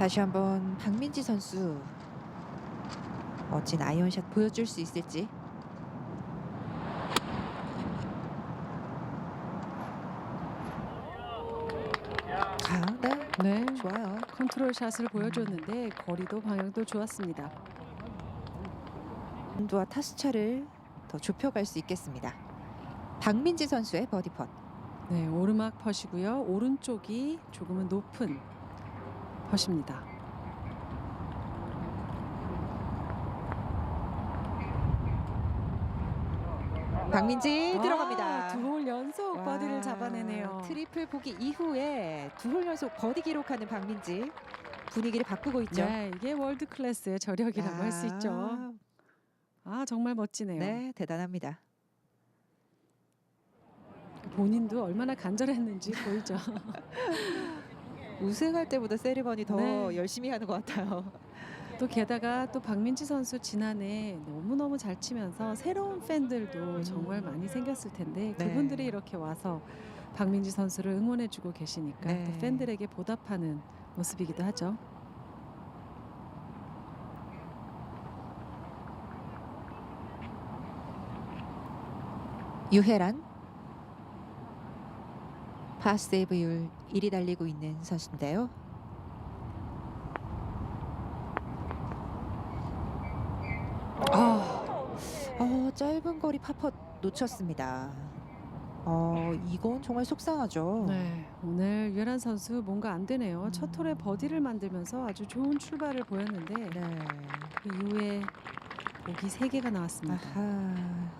다시 한번 박민지 선수 멋진 아이언샷 보여줄 수 있을지. 아, 네, 네. 좋아요. 컨트롤 샷을 보여줬는데 거리도 방향도 좋았습니다. 온도와 타수 차를 더 좁혀갈 수 있겠습니다. 박민지 선수의 버디 펫. 네, 오르막 퍼시고요. 오른쪽이 조금은 높은 퍼십니다. 박민지 들어갑니다. 아, 두홀 연속 와, 버디를 잡아내네요. 트리플 보기 이후에 두 홀 연속 버디 기록하는 박민지 분위기를 바꾸고 있죠. 네, 이게 월드 클래스의 저력이라고 할수 있죠. 아, 아, 정말 멋지네요. 네, 대단합니다. 본인도 얼마나 간절했는지 보이죠. 우승할 때보다 세리머니 더 네. 열심히 하는 것 같아요. 또 게다가 또 박민지 선수 지난해 너무너무 잘 치면서 새로운 팬들도 정말 많이 생겼을 텐데 네. 그분들이 이렇게 와서 박민지 선수를 응원해주고 계시니까 네. 또 팬들에게 보답하는 모습이기도 하죠. 유혜란 파세이브율 1위 달리고 있는 선수인데요. 아, 어, 짧은 거리 파펫 놓쳤습니다. 어, 이건 정말 속상하죠. 네, 오늘 유란 선수 뭔가 안 되네요. 음. 첫 홀에 버디를 만들면서 아주 좋은 출발을 보였는데 네. 그 이후에 보기 3개가 나왔습니다. 아하.